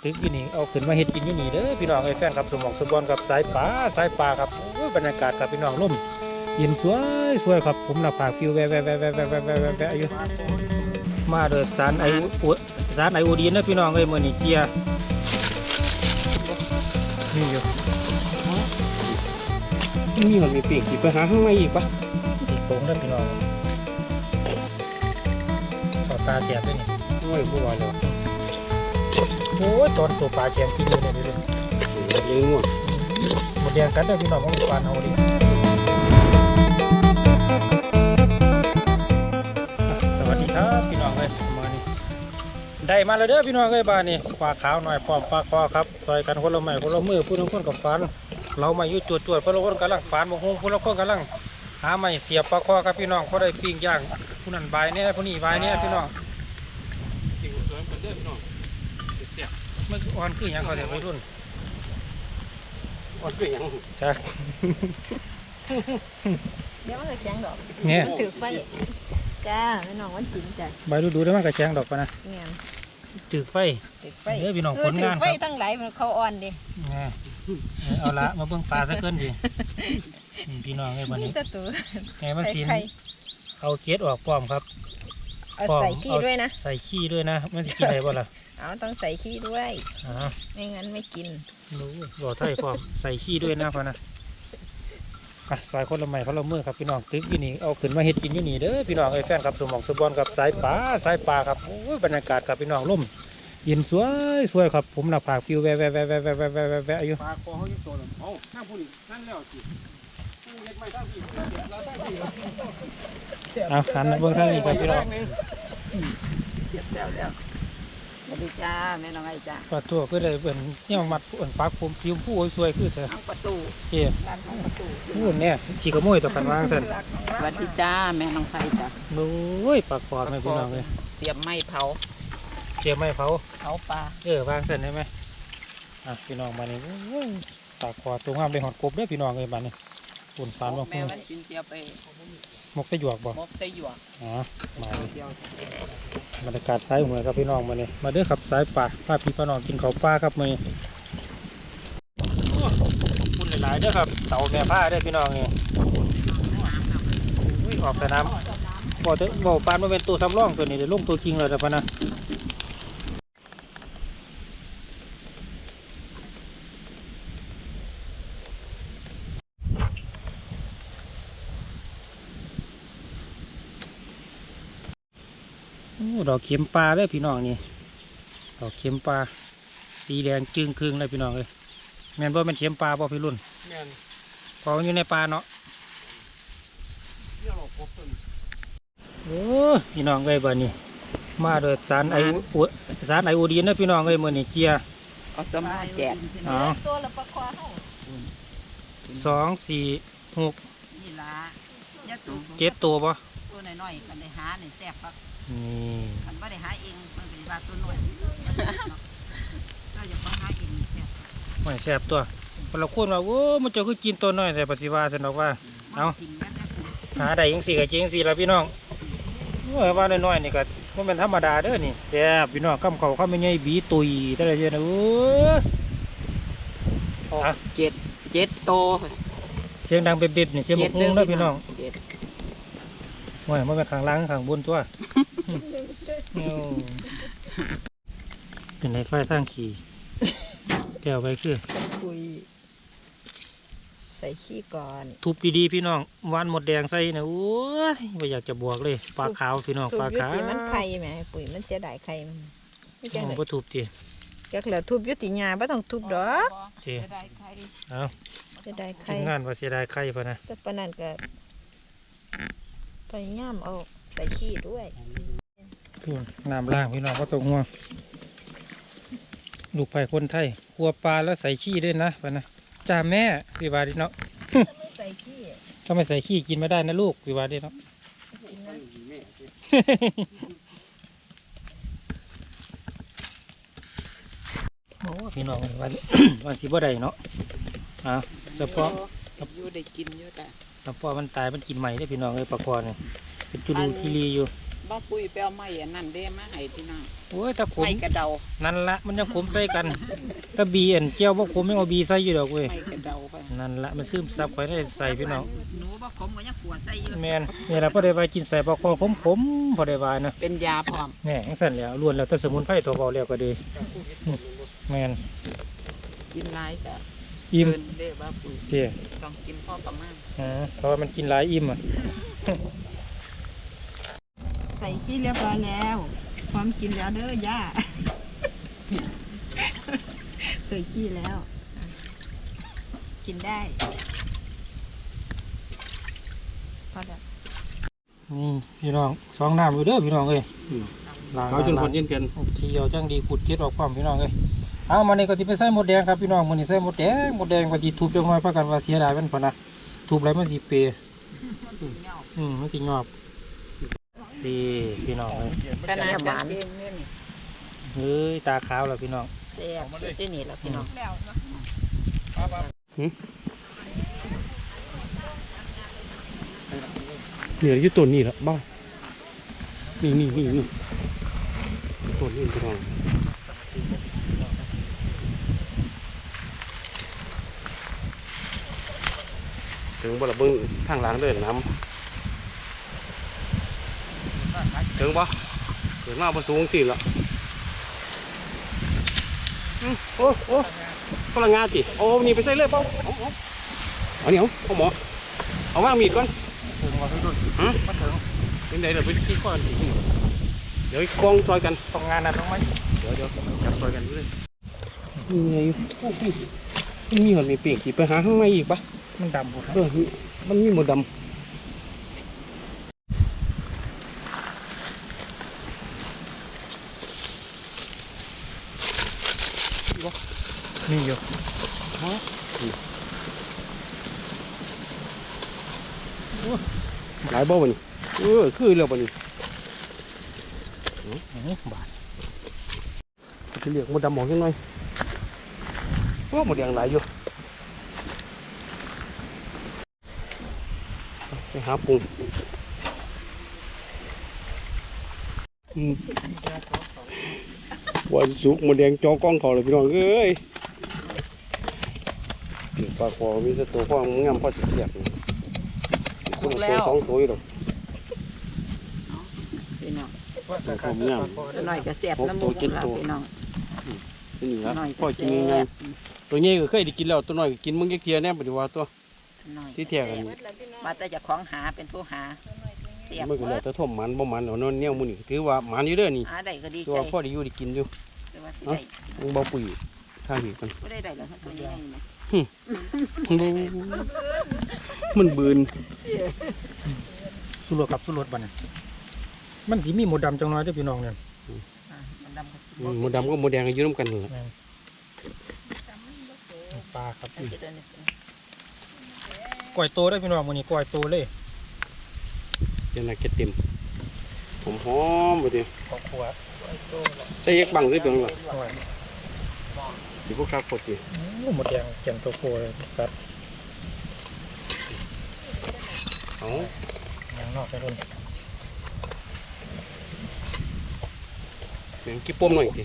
ถึงกอยู่นี่เอาขึ้นมาเห็ดกินอยู่นี่เด้อพี่น้องไอ้แฟนครับสมองสมบอนครับสายป่าสายป่าครับโอ้ยบรรยากาศครับพี่น้องร่มเย็นสวยสวยครับผมหน้าผากฟิวแวะแวะแวะแวะแวะแวะแวะอยู่มาเด้อสารไอโอสารไอโอดีนนะพี่น้องไอ้เมื่อนี่เกียร์นี่อยู่นี่มันมีปีกอีกไปหาข้างในอีกปะอีกตรงนั้นพี่น้องต่อตาแสบด้วยนี่โอ้ยกูว่าเลย อ้ยตอนตัวปลาแกงกินอยู่เนี่ยดูดิเลี้ยงง่วงหมดแดงกันเด้อพี่น้องของปลาเอาดิอะสวัสดีครับพี่น้องเอ้ยมานี่ได้มาแล้วเด้อพี่น้องเอ้ยบ้านนี่ปลาขาวหน่อยพร้อมปลาคอครับซอยกันคนละไม้คนละมือผู้นึงคนกับฟัน เรามาอยู่จวดจวดๆคนละคนกำลังฟันบางคงคนละคนกำลังหาไม้เสียบปลาคอครับพี่น้องพอได้ปิ้งย่างผู้นั้นบายเนี่ยผู้นี้บายเนี่ยพี่น้อง กินสวยกันเด้อพี่น้องเสีย เมื่ออ่อนคือหยังเขาเดี๋ยวไปรุ่นอดเปรี้ยงจ้ะเดี๋ยวมันจะแข็งดอกเนี่ยมันถือไฟจ้าแม่น้องวันจินจ้ะใบดูดูได้มันกระแจงดอกปะนะเนี่ยจืดไฟถือไฟเด้อพี่น้องเอผอลถืงาอนคไฟรับทั้งหลายมันเขาอ่อนดิแหม่เอาละมาเบิ่งปลาซะเกินดินี่พี่น้องไอ้บันนี่นี้ตะตัวไงมันใส่สินไข่เอาเกล็ดออกพร้อมครับเอาพร้อมใส่ขี้เอาด้วยนะ ใส่ขี้ด้วยนะมันจะกินอะไรบ่ล่ะ เอาต้องใส่ขี้ด้วยอ๋อไม่งั้นไม่กินรู้บอกไทยพร้อมใส่ขี้ด้วยนะพะนะอะสายคนละไม้คนละมือครับพี่น้องตึกอยู่นี่เอาขึ้นมาเฮ็ดกินอยู่นี่เด้อพี่น้องไอ้ยแฟนครับสมองสมบอนกับสายป่าสายป่าครับโอ้ยบรรยากาศครับพี่น้องร่มเย็นสวยสวยครับผมหน้าผากฟิวแวะแวะแวะแวะแวะแวะแวะแวะแวะอยู่ปลาคอเขาอยู่ตัวนึงเอ้าข้างผู้นี่นั่นแล้วสิผู้เล็กไม่ทั้งพี่เราทั้งพี่เอาหันมาเบิ่งทางนี้ครับพี่น้องเสร็จแล้ วแล้วสวัสดีจ้าแม่น้องไอ้จ้าปลาตัวก็ได้เป็นเนี่ยมัดอันปักผมสีชมพูสวยคือเสือทางประตูเอ๊ะด้านของประตูพูดเนี่ยฉีกระโมยต่อกันวางสันสวัสดีจ้าแม่น้องไฟจ้ะโอ้ยปลาคอดไหมพี่น้องเลยเสียบไม้เผาเจียวไม่เผาเผาปลาเออวางสันได้ไหมอะพี่น้องมานี่โอ้ยปลาคอดตัวงามเลยหอดกบเด้อพี่น้องเลยบ้านนี้ปุ่นฟานบางแม่พุ่งวันชินเจียวไป มกสะหยวกบ่มกใส่หยวกอ๋อมาเลยเดียวบรรยากาศสายหัวครับพี่น้องมาเนี่ยมาเด้อครับสายป่าพาพี่พี่น้องกินข้าวปลาครับมื้อนี้โอ้ขอบคุณหลายๆเด้อครับ เต่าแม่ผ้าเด้อพี่น้องนี่อุ้ยออกสนามบอกเถอะบอกปานมาเป็นตัวสำรองตัวนี้เดี๋ยวลงตัวจริงเลยแต่พะนะโอ้ดอกเข็มปลาเด้อพี่น้องนี่ดอกเข็มปลาสีแดงจึงครึ่งเลยพี่น้องเลยแม่นบ่เป็นเข็มปลาบ่พี่รุ่นแม่นพอมันอยู่ในปลาเนาะเนี่ยเราพบต้นโอ้พี่น้องเอ้ยบ้านนี้มาโดยสารไออุสารไอโอดีนนะพี่น้องเอ้ยมื้อนี้เกียร์เอาสมาแจกอ๋อตัวละปลาควาเฮาสองสี่หกนี่ละยาตูเจ็ดตัวปะตัวน้อยๆกันได้หาในแซ่บครับ นี่กันไม่ได้หาเองมันเป็นว่าตัวน้อยเราจะต้องหาเองแซ่บไม่แซ่บตัวคนละคนว่าโอ้มันเจะคือกินตัวน้อยแต่ปฏิวาสนอกว่าเอากินกันได้คุณหาได้ยังสี่กับจริงสี่ละพี่น้องโอ้ยว่าน้อยๆนี่ก็มันเป็นธรรมดาเด้อนี่แซ่บพี่น้องคำเขาเขาไม่ใหญ่บีตุยได้เลยเจ้านะโอ้ยอะเจ็ดเจ็ดโตเสียงดังเบ็ดๆนี่เสียงบกฮุ้งเด้อพี่น้องเจ็ดโอ้ยมันเป็นข้างล่างข้างบนตัวโอ้ เป็นในไฟทางขี่ แก้วไปคือคุย ใส่ขี้ก่อน ทุบดีๆพี่น้องหวานหมดแดงใส่นะโอ้ยไม่อยากจะบวกเลยปลาขาวพี่น้องทุบปลายุขาวติมันไข่แหมปุ๋ยมันเสียดายไข่มันไม่จังโอ้เลยบ่ทุบทีจักเหลือทุบยุติญาบ่ต้องทุบดอกเจ๊จะได้ใครเอาเสียดายทีไข่มงานว่าเสียดายไข่พะนะแต่ปานนั้นก็ไปย่ามเอาใส่ขี้ด้วย พี่น้ำล่างพี่น้องก็ตรงหัวงลูกไผ่คนไทยครัวปลาแล้วใส่ขี้ด้วยนะพะนะจ้าแม่พี่วาดิเนาะไม่ใส่ขี้ถ้าไม่ใส่ขี้กินไม่ได้นะลูกพี่วาดิเนาะกินนะแม่โอ้พี่น้องวันวันสิบ่ได้เนาะอะเฉพาะอยู่ได้กินอยู่แต่เฉพาะมันตายมันกินใหม่ได้อพี่น้องเลยปลาคอเนี่ยเป็นจุลูทีรีอยู่ บ้าปุ้ยไปเอาไม้อันนั้นเด้มาให้พี่น้องโอ้ยถ้าขมไม้กระเดานั่นละมันยังขมใส่กันถ้าบีเอ็นเจียวบ่ขมไม่เอาบีใส่อยู่ดอกเว้ยไม้กระเดาไปนั่นละมันซึมซับไปได้ใส่พี่น้องหนูบ่ขมก็ยังปวดใส่อยู่แมนนี่แหละพอได้ไปกินใส่ปลาคอขมขมๆพอได้ไปนะเป็นยาพร้อมแหน่ทั้งสั่นแล้วล้วนแล้วแต่สมุนไพรตัวเบาแล้วก็ดีอืมแมนกินหลายก็อิ่มเกินเด้บ้าปุ้ยเจียต้องกินพอประมาณ อ่าเพราะว่ามันกินหลายอิ่มอะใส่ ขี้เรียบร้อยแล้ว พร้อมกินแล้วเด้อย่าใส่ขี้แล้ว กินได้พอแล้วนี่พี่น้องสองน้ำอยู่เด้อพี่น้องเอ้ยล้างเขาจนคนเย็นเพียนขี้เอาจังดีขุดเจ็ดออกความพี่น้องเอ้ยเอามานี่ก็สิไปใส่หมดแดงครับพี่น้องมื้อนี้ใส่หมดแดงหมดแดงก็สิทุบจังหน่อยเพราะกันว่าเสียดายมันพอนะทุบแล้วมันสิเปรย์อืมมันสิงอบ ดีพี่น้องเอ้ยขนาดกางเกงเนี่ยนี่เฮ้ยตาขาวแล้วพี่น้องแซ่บสุดที่นี่แล้วพี่น้องแล้วเนาะเหนืออยู่ต้นนี่ละบ้านี่นี่นี่นี่ต้นนี่พี่น้องถึงบ่ละเบิ่งทางหล้างเด้อน้ำ ถึงบ่เกิดมาบ่สูงสิละโอ้โอ้พลังงานติโอ้นี่ไปใส่เลยเปล่าเอาเนี่ยเอาหมอเอาว่างมีดก่อนถึงว่าพี่รุ่นฮะมาถึงเป็นไงเดี๋ยวไปกินก่อนเดี๋ยวกองซอยกันต้องานนั้นต้องไหมเดี๋ยวเดี๋ยวจับซอยกันด้วยนี่ไงโอ้โหมันมีหอนมีปีกขี่ไปหาข้างในอีกปะมันดำหมดเออมันมีหมดดำ มีอยู่หลายบ่วะนี่เออคือเร็วบ่นี่อื้อบาทจะเรียกหมดดำหมอกยังไงโอ้หมดแดงหลายอยู่ไปหาปรุงอืมวันสุกร์หมดแดงจอกล้องเขาเลยพี่น้องเอ้ยป ลาคอมีแต่ตัวพ่องามพอเสียบๆนี่คนละตัวสองตัวอยู่ดอกพี่น้องผมงามตัวน้อยก็แซ่บน้ำมูกแล้วพี่น้องนี่ตัวละน้อยพ่อก็กินแซ่ง่ายบๆตัวใหญ่ก็เคยได้กินแล้วตัวน้อยก็กินมึงแยกเทียแน่ปฏิวัติตัวตัวน้อยที่เทียกันมาแต่เจะของหาเป็นผู้หาเสียบมันก็แล้วแต่ท่มมันบ่มันเอานอนแนวหมูนี่ถือว่ามันอยู่เด้อนี่ หาได้ก็ดีตัวใจพ่อได้อยู่ได้กินอยู่แต่ว่าสิได้มึงเบาปุ๋ยทางนี้กันบ่ได้ได้แล้วตัวใหญ่นะมั นบืนสุรสกับสุรสบัดนมันสิมีหมดดำจังน้อยเด้อพี่น้องเนี่ยอะมันดำก็อืมหมดดำก็หมดแดงก็อยู่น้ำกันนี่แหละปลาครับอันนี้ตัวนี้ก้อยโตได้อพี่น้องมื้อนี้ก้อยโตเลยเดี๋ยวน่ะเก็ดเต็มหอมหอมๆบ่ติของครัวใส่เอกบังซิเบิ่งล่ะโอ้ย สิบ่คักพอติอู้หมดแดงแก่นโตโคเลยกัดเอาอย่างนอกไปรุ่นแม่งกี่ป้มหน่อยติ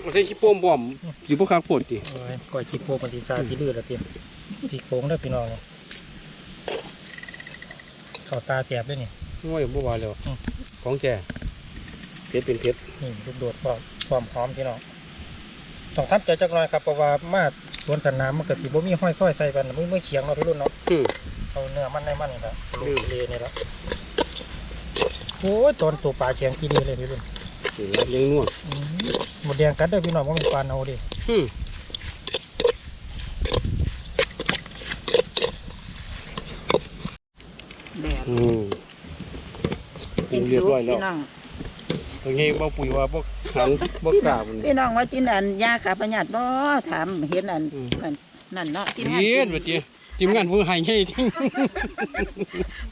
เอาใส่กี่ป้มพร้อมสิบ่คักพอติโอ้ยก้อยขี้โพมันสิชาขี้ลือแล้วเตรียมพริกโป่งได้อพี่น้องเนี่ยเข้าตาแสบด้วยนี่โอ้ยบ่ว่าแล้วอืมของแก่เผ็ดเป็นเผ็ดนี่ลูกโดดพร้อมพร้อมหอมพี่น้อง ต้องทำใจจักหน่อยครับเพราะว่ามาสวนสนามมันก็สิบ่มีห้อยซ้อยใส่กันมือมือเคียงเนาะพี่รุ่นเนาะอืม เอาเนื้อมันในมันนี่ละลูอืกมทะเลนี่ละโอ้ยตอนตัวปลาเคียงกี่ดีเลยพี่รุ่นนี่ละเลี้ยงนัวอืมหมดแดงกัดเด้อพี่น้องว่ามีปลาเอาดิอืมแดดอืมปรุงเรียบร้อยแล้วพี่น้อง ตัวนี้บ่ปุ๋ยว่าบ่ หันบ่กล้ามัน พี่น้องว่ากินอันยาขาพยาธิบ่ถามเห็นอันอืม อันนั่นเนาะกินเย็นว่าติทีมงานผู้ให้ให้ทิ้ง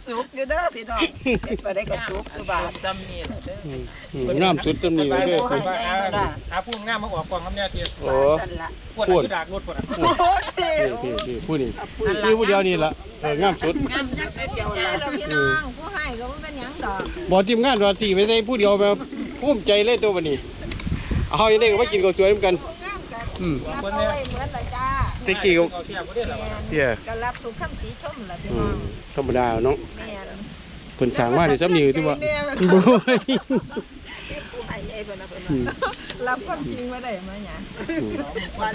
สุกอยู่เด้อพี่น้องเฮ็ดไปได้ก็สุกคือบาทจำนี่เด้ออืมอืมน้ำสุดจำนี้ไว้เด้อไปไปหาหาผู้งามมาออกกองคำเนี่ยเตี้ยโอ้ นั่นล่ะปวดคือดากรถปวดพี่พี่พี่ผู้นี้นี่ผู้เดียวนี่ล่ะเอองามสุดงามจักได้เดียวใหญ่ล่ะดอกพี่น้องผู้ให้ก็บ่เป็นหยังดอกบ่ทีมงานว่าสิไปได้ผู้เดียวแบบ ภูมิใจเลยตัววันนี้ เอาอย่างนี้ก็มากินข้าวสวยเหมือนกันงามกันอืมรับเอาไว้เหมือนละจ้าตะกี้ก็เอาเทียบบ่ได้หรอเที่ยก็รับทุกคำติชมล่ะพี่อืน้อมงธรรมดาเนาะแม่นเพิ่นสร้างมาได้ซ้ำนี้ที่ว่าแม่มันโอ้ยผู้ให้ใหญ่เพิ่นน่ะเพิ่นว่ารับความจริงไว้ได้มาหยัง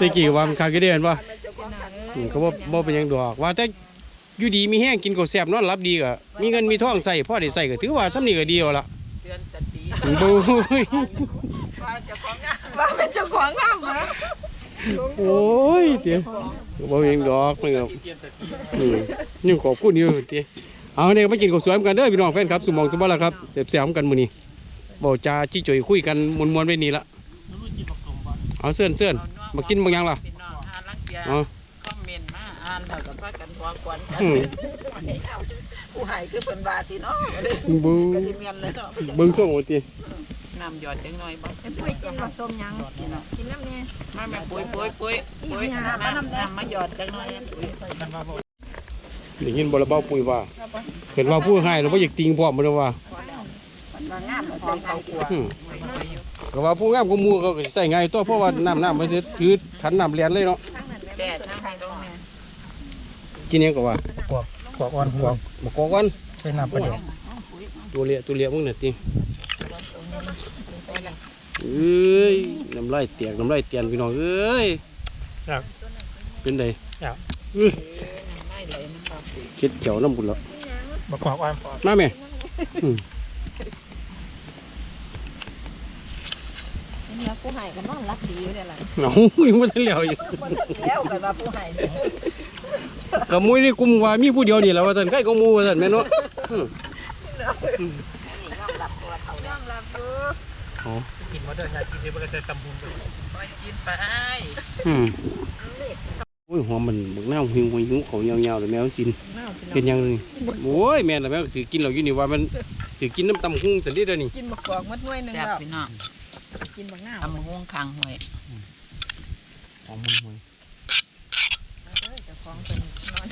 ตะกี้ว่ามันคักอยู่เด้เห็นบ่มันจะเป็นหยังเอ้อืยมก็บ่บ่เป็นหยังดอกว่าแต่อยู่ดีมีแห้งกินข้าวแซ่บนอนหลับดีก็มีเงินมีทองใส่พอได้ใส่ก็ถือว่าซ้ำนี้ก็ดีแล้วล่ะ เตือนสติบูยว่าเจะของงามว่าเป็นเจ้าของงามเหรอโอ้ยเตี้ยบ่เป็นหยังดอกมันก็อืมยังขอบคุณอยู่เตี้ยเอาเนี่ยมากินข้าวสวยกันเด้อพี่น้องแฟนครับสุหมองสุบ่ล่ะครับแซ่บๆกันมื้อนี้บ่จาจี้จ่อยคุยกันมวนๆไว้นี่ละเอาเสื้อนเสื้อนมากินบางอย่างล่ะพี่น้องหาลังเกียจเอาคอมเมนต์มาอ่านแล้วก็พากันหัวกวนกันอืม ผู้ให้คือเพิ่นว่าที่เนาะบูก็สิแม่นเลยเนาะเบิ่งส่งโอติน้ำหยอดจังหน่อยบ่ไอ้ปุ้ยกินบักส้มหยังกินน้ำเนี่ยมาแม่ปุ้ยปุ้ยปุ้ยปุ้ยน้ำน้ำน้ำมาหยอดจังหน่อยปุ้ยได้ยินบ่ละเบ้าปุ้ยว่าเห็นว่าผู้ให้เราบ่อยากติงพร้อมบ่ได้ว่าว่างามหอมเขากลัวอืมก็ว่าผู้งามกว่าหมู่เขาก็สิใส่ง่ายตัวเพราะว่าน้ำน้ำมันสิถือขันน้ำแล่นเลยเนาะแต่ทางตรงนี้กินหยังก็ว่า กวกกวกอ่อนกวกบ่กอกกันใช้น้ำประเดี๋ยวตัวเลียตัวเลียมึงน่ะติเอ้ยน้ำลายแตกน้ำลายเตียนพี่น้องเอ้ยอยากเป็นไดอยากอื้อไม่เลยนะครับเค็ดเขียวน้ำบุญแล้วมากวกอ่อนมาแม่อืมแล้วผู้ให้ก็นอนรับดีอยู่เนี่ยล่ะเอายังบ่ทันแล้วอยู่แล้วก็ว่าผู้ให้นี่ กับมุ้ยนี่กุมว่ามีผู้เดียวนี่แหละว่าท่านใกล้ก็มูว่าท่านแม่นเนาะอืมยอมรับตัวเขายอมรับเออเอากินมาเด้ออยากกินที่บริษัทตำบุญไปกินไปอืมโอ้ยหอมมันบักน้ำหิวหิวเขายาวๆเลยแมวสินเป็นหยังนี่โอ้ยแม่นละแม่ถือกินเราอยู่นี่ว่ามันถือกินน้ำตำหุ้งสันนิดเดียวนี่กินบักกอกมัดห้วยหนึงแซ่บแล้วพี่น้องกินบักหน้าทำห่วงคางหวยหอมมันหวย เจ้าของเป็นนอน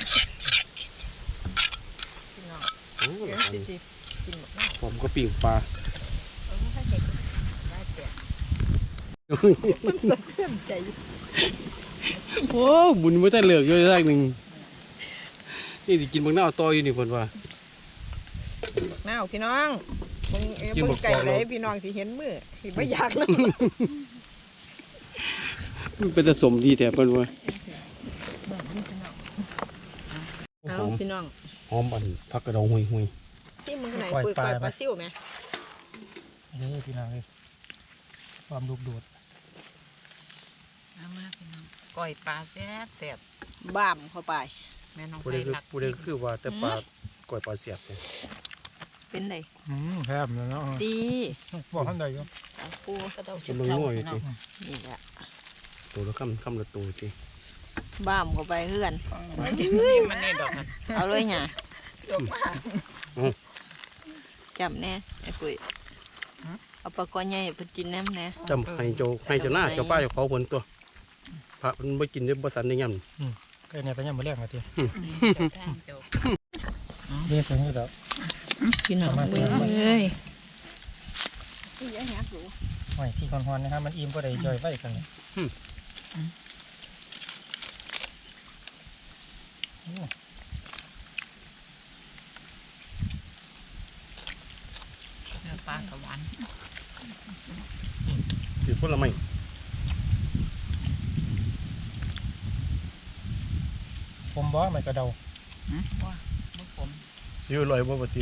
พี่น้อง โอ้ เดี๋ยวสิสิกิ นบักหน้าหอมก็ปิ่งปลาเออให้เด็กได้แต่ขึ้นใจโอ้บุญไม่ได้เหลือกอยู่สักหนึ่งนี่สิกินบักน้ำต่ออยู่นี่เพิ่นว่าบักหน้าพี่น้องมึงเอ้ยกินมึบังกกอกไก่ไหนแล้วพี่น้องสิเห็นมือสิบ่อยากนะมันเป็นแต่สมดีแต่เพิ่นว่าเอาหอมพี่น้องหอมอันผักกระดองหุยหุย ที่มึงไหนปุยก่อยปลาซิ่วไหมนี่พี่น้องเลยความดุดูดเอามาพี่น้องก้อยปลาแซ่บแซ่บบ้ามเข้าไปแม่น้องผู้ไฟใดคือหลักผู้ใดสิบคือว่าแต่ปลาก้อยปลาเสียบเนี่ยเป็นไดอืมแพบเนาะดีบอกท่านใดก็เอาปูก็ต้องจะมึงง่อยตินี่แหละตัวละคำคำละตัวติบ้ามเข้าไปเฮือนมันนี่ดอกมันเอาเลยไงยกมา จำแน่ไอ้ปุ้ยเอาปลากรใหญ่ไปกินน้ำแน่จำให้เจ้าให้เจ้าหน้าเจ้าป้าเจ้าเขาเพิ่นตัวพระมันบ่กินได้บ่สันได้ยำไอ้เนี่ยไปยังมาเรียกมาทีเจ้าทางเจ้าเรียกอย่างนี้แล้วพี่น้องมาเอ้เถอะยหอยที่คอนๆนะครับมันอิ่มก็ได้ย่อยไว้กันเลย เนื้อ ปลากระหวานสิผลไม้ผมบ่ไม่กระเดาว่ามุกผมสิอร่อยบ่บ่ติ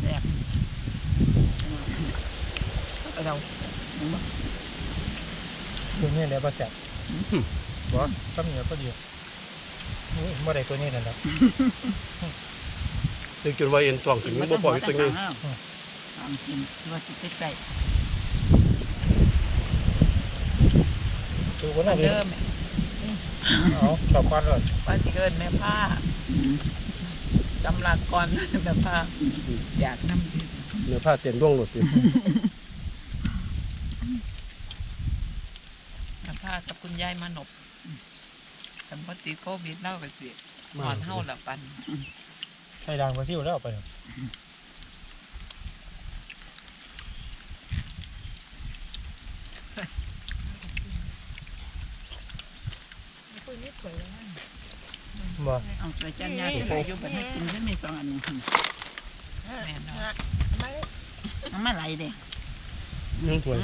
แซ่บเราตัวนี้แหล้วบ่แซ่บบ่ก็มีก็ดี นี่บ่ได้ตัวนี้นั่นแหละนึกจนว่าเอ็นตวงขึ้นมันบ่พออยู่ตัวนี้ตามกินว่าสิไปใส่ดูคนนั้นดิเดิมเอาชอบควันเลยว่าสิเกินแม่ผ้าจำหลักก่อนแม่ผ้าอยากนำเนื้อผ้าเต็มร่วงหลดสิแม่ผ้ากับคุณยายมานบ สมพติดโควิดเล่ากันสินอนเฮาละปันใส่ดังไปที่แล้วเอาไปเถอะบ่เอาไปจ้างยาที่ไหนอยู่ไปให้กินได้ไม่สองอันนี้แม่เนาะมันมาไหลเด้ยังสวย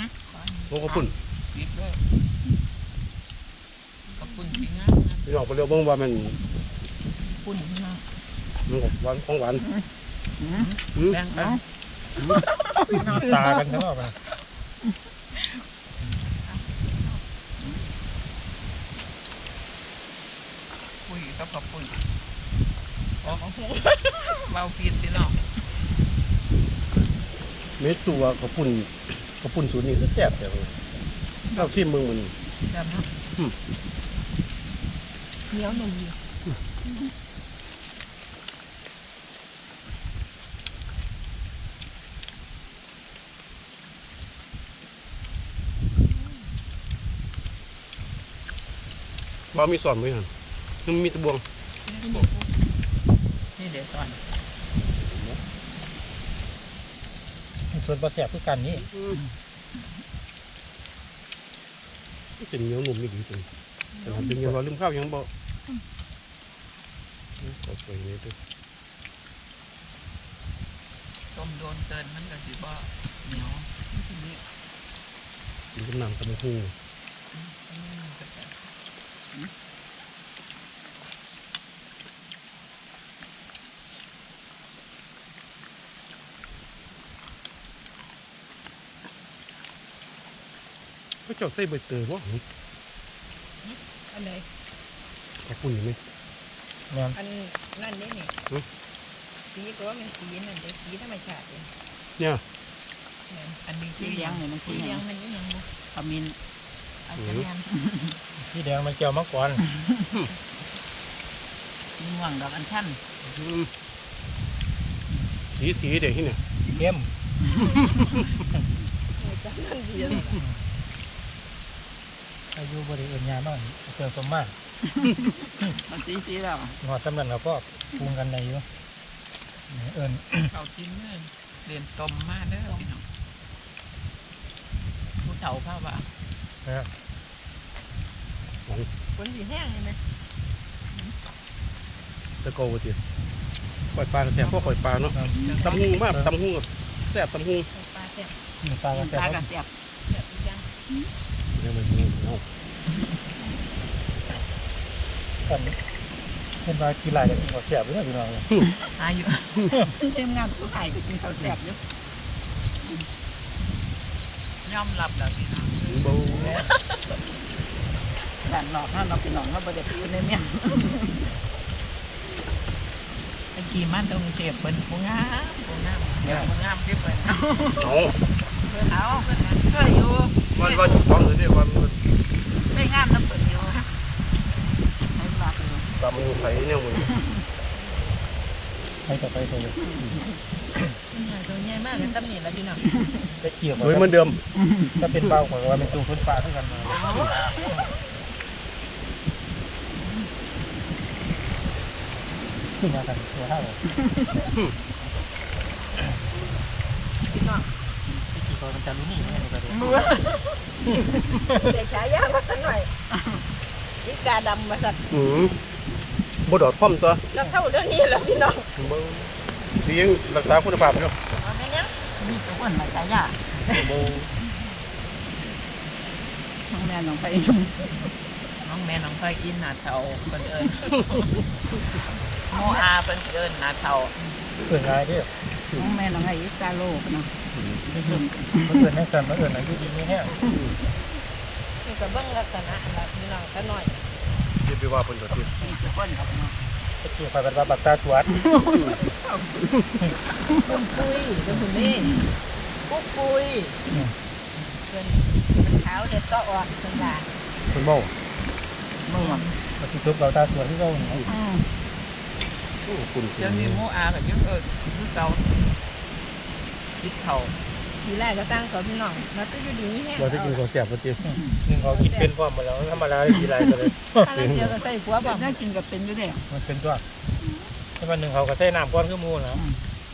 โอ้ขอบคุณปิดเลยกับปุ่นสิงาม พี่น้องไปเรียกเบิ่งว่ามันปุ่นเนาะมันก็หวานของหวานอืมอืมแดงเอาตากันทั้งออกไปปุยกับกับปุยโอ้โหเบาผิดพี่น้องเม็ดตัวขอบคุณขอบคุณสูตรนี้ก็แซ่บแต่เราที่เมืองมันจำเนาะ เหนียวหนุ่มดีว่ามีสอนไหมฮะมันมีตะบวงนี่เดี๋ยวก่อนส่วนประแสบคือกันนี่เส้นเหนียวหนุ่มนี่ดีจริง แต่ทำเป็นยังรอลืมข้าวยังบ่ขอสวยเลยด้วยต้มโดนเกินมันก็สิบ่เหนียวมีกำลังตะมหูอืมก็จะก็เจ้าใส่ใบเตยว่า อันไหนขอบคุณอยู่ไหมแม่นอันนั่นนี่นี่อืมสีก็ว่ามันสีนั่นเด้สีธรรมชาติเด้เนี่ยอันนี้สีที่เหลี้ยงเนี่ยมันสีสีเหเหลืลี้อยงงมันนี่ยังบ่ขมิ้นอาจจะแม่นที่แดงมันเจียวมาก่อนสีม่วงดอกอัญชันอืมสีสีเด็กที่เนี่ยเข้มจังนั่นดีเลย อายุบริเวณยามากเครื่องสมมาตรมันสีสีแล้วหอดสำนักเราก็ปรุงกันในอยู่เอิญเขากินเนื้อเรียนต้มมาเด้อพี่น้องผู้เฒ่าพ่อว่านะครับฝนสีแห้งใช่ไหมตะโกวะทีปล่อยปลาแซ่บพวกปล่อยปลาเนาะตำหูมากตำหูแซ่บตำหูปลาแซ่บมีปลากระแสปลาบกระเสียบแซ่บอีกอยังเนี่ยมันมีเอา กันเป็นปลากีฬาจะกินกระแสบด้วยพี่น้องเลยอายุเต็มงานตัวไข่ก็กินข้าวแซ่บอยู่ย่อมรับแล้วพี่น้องเบาด่านนอกถ้าเราไปนอนเขาบ่ได้ไปอยู่ในเมียงไอ้กี่มันต้องเจ็บเป็นผู้งามผู้งามผู้งามที่เป็นเอาเอาเอาเคยอยู่วันวันจุดต้องเลยเนี่ยวัน ได้งามน้ำเปิดอยู่ให้หลับอยู่ตำหูไผ่เนี่ยมันให้ต่อไปเถอะตัวใหญ่มากเลยตำหนิแล้วพี่น้องจะเกี่ยวโดยเหมือนเดิมถ้าเป็นเบาของว่าเป็นตูพื้นปลาเท่ากันมาขึ้นมากันตัวห้าเท่าพี่น้องที่กี่ตัวมันจะรู้นี่ไงในประเด็น เด็กฉายามาสักหน่อยอีกาดำมาสักอืมบดอดพร้อมตัวก็เท่าเดี๋ยวนี้แหละพี่น้องเบิ่งสียังรักษาคุณภาพอยู่เอาไหมเนี่ยมีตัวคนมาจ่ายยาเบิ่งน้องแม่น้องไปยุ่งน้องแม่น้องเคยกินหนาเทาเป็นเอิญโมอาเป็นเอิญหนาเทาเกิดอะไรเนี่ย น้องแม่น้องไอ้อิสาโลกเนาะมันเกิดในสันมันเกิดอายุดีนี่แห้งนี่ก็เบิ่งลักษณะอันละพี่น้องก็หน่อยเดี๋ยวไปว่าเพิ่นก็ติมีตัวคนครับเนาะจะเกี่ยวกับปลาบักตาสวดปุ้มปุยเดี๋ยวคุณนี่ปุ๊บปุยเพิ่นเพิ่นขาวเห็ดก็ออกเพิ่นด่าคนเบ้าม่วนมาติดทุบเราตาสวนที่เราเนี่ยอืมโอ้ คุณสิเดี๋ยวนี้หมูอากับยังเอิญคือเก่าคิดเขาทีแรกก็ตั้งเขาพี่น้องมาตื้ออยู่ดีนี่แห้งเราจะกินของเสียบปะจีหนึ่งเขากินเป็นพร้อมหมดแล้วธรรมดาดีไรก็เลยถ้าเราเดียวก็ใส่หัวบ่ได้กินกับเป็นอยู่เด้มันเป็นตัวถ้ามันหนึ่งเขาก็ใส่น้ำก้อนขึ้นมูนะ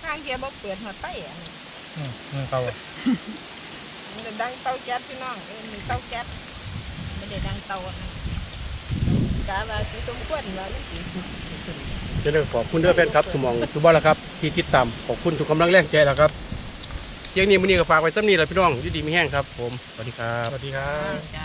ทางเดียวบ่เปิดหัวไฟอะอืมหนึ่งเขาอะมันจะดังเตาแก๊สพี่น้องเออมีเตาแก๊สไม่ได้ดังเตาอะนะกาว่าสิสมควรว่ามันสิ จะได้ขอบคุณเด้อแฟนครับสมองทุบอลละครับที่ติดตามขอบคุณทุกกำลังแรงใจแล้วครับเที่ยงนี้มื้อนี้ก็ฝากไว้ซ้ำนี้แหละพี่น้องอยู่ดีมีแห้งครับ ผมสวัสดีครับ สวัสดีครับ